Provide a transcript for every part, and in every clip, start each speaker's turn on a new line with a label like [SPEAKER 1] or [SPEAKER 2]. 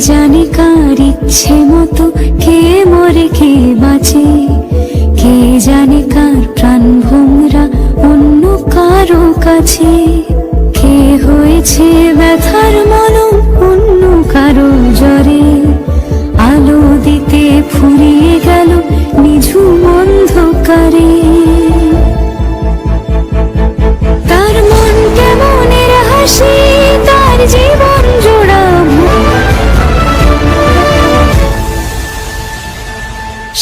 [SPEAKER 1] জানে কার ইচ্ছে মতো কে মরে কে বাঁচে? কে জানে কার প্রাণ ভোমরা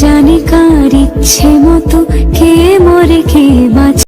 [SPEAKER 1] জানে কার ইচ্ছে মতো কে মরে কে বাঁচে।